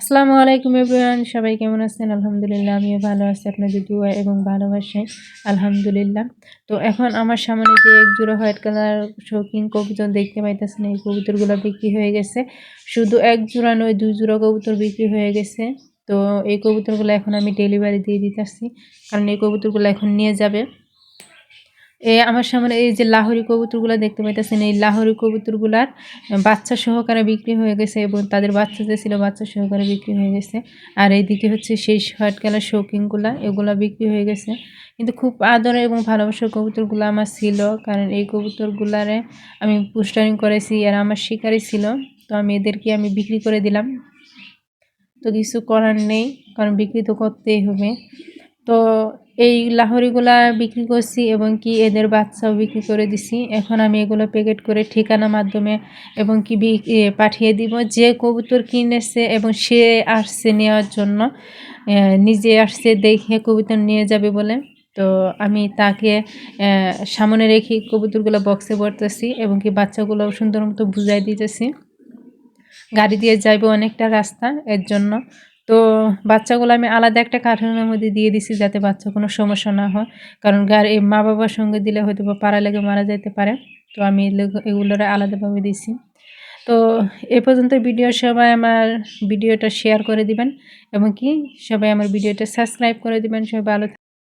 আসসালামু আলাইকুম এভরিওয়ান, সবাই কেমন আছেন? আলহামদুলিল্লাহ, আমিও ভালো আছি, আপনাদের দুয়া এবং ভালোবাসায়। আলহামদুলিল্লাহ। তো এখন আমার সামনে যে এক জোড়া হোয়াইট কালার শৌখিন কবুতর দেখতে পাইতেছেন, এই কবুতরগুলো বিক্রি হয়ে গেছে। শুধু এক জোড়া নয়, দুই জোড়া কবুতর বিক্রি হয়ে গেছে। তো এই কবুতরগুলো এখন আমি ডেলিভারি দিয়ে দিতেছি, কারণ এই কবুতরগুলো এখন নিয়ে যাবে। এই আমার সামনে এই যে লাহরি কবুতরগুলো দেখতে পাইতেছেন, এই লাহরি কবুতরগুলার বাচ্চা সহকারে বিক্রি হয়ে গেছে এবং তাদের বাচ্চা যে ছিল বাচ্চা সহকারে বিক্রি হয়ে গেছে। আর এইদিকে হচ্ছে সেই হোয়াইট কালার শৌকিংগুলা এগুলা বিক্রি হয়ে গেছে। কিন্তু খুব আদর এবং ভালোবাসার কবুতরগুলো আমার ছিল, কারণ এই কবুতরগুলারে আমি পুস্টারিং করেছি আর আমার শিকারই ছিল, তো আমি এদেরকে আমি বিক্রি করে দিলাম। তো কিছু করার নেই, কারণ বিক্রি তো করতেই হবে। তো এই লাহরিগুলা বিক্রি করছি এবং কি এদের বাচ্চাও বিক্রি করে দিছি। এখন আমি এগুলো প্যাকেট করে ঠিকানা মাধ্যমে এবং কি পাঠিয়ে দিব। যে কবুতর কিনেছে এবং সে আসছে নেওয়ার জন্য নিজে আসছে দেখে কবুতর নিয়ে যাবে বলে। তো আমি তাকে সামনে রেখে কবুতরগুলো বক্সে ভরতেছি এবং কি বাচ্চাগুলো সুন্দর মতো বুঝাই দিতেছি। গাড়ি দিয়ে যাইবে অনেকটা রাস্তা এর জন্য। তো বাচ্চাগুলো আমি আলাদা একটা কার্টুনের মধ্যে দিয়ে দিছি যাতে বাচ্চা কোনো সমস্যা না হয়। কারণ গার এই মা বাবার সঙ্গে দিলে হয়তো বা পাড়া লেগে মারা যেতে পারে। তো আমি এগুলোরা আলাদাভাবে দিছি। তো এ পর্যন্ত ভিডিও সবাই আমার ভিডিওটা শেয়ার করে দিবেন এবং কি সবাই আমার ভিডিওটা সাবস্ক্রাইব করে দিবেন। সবাই ভালো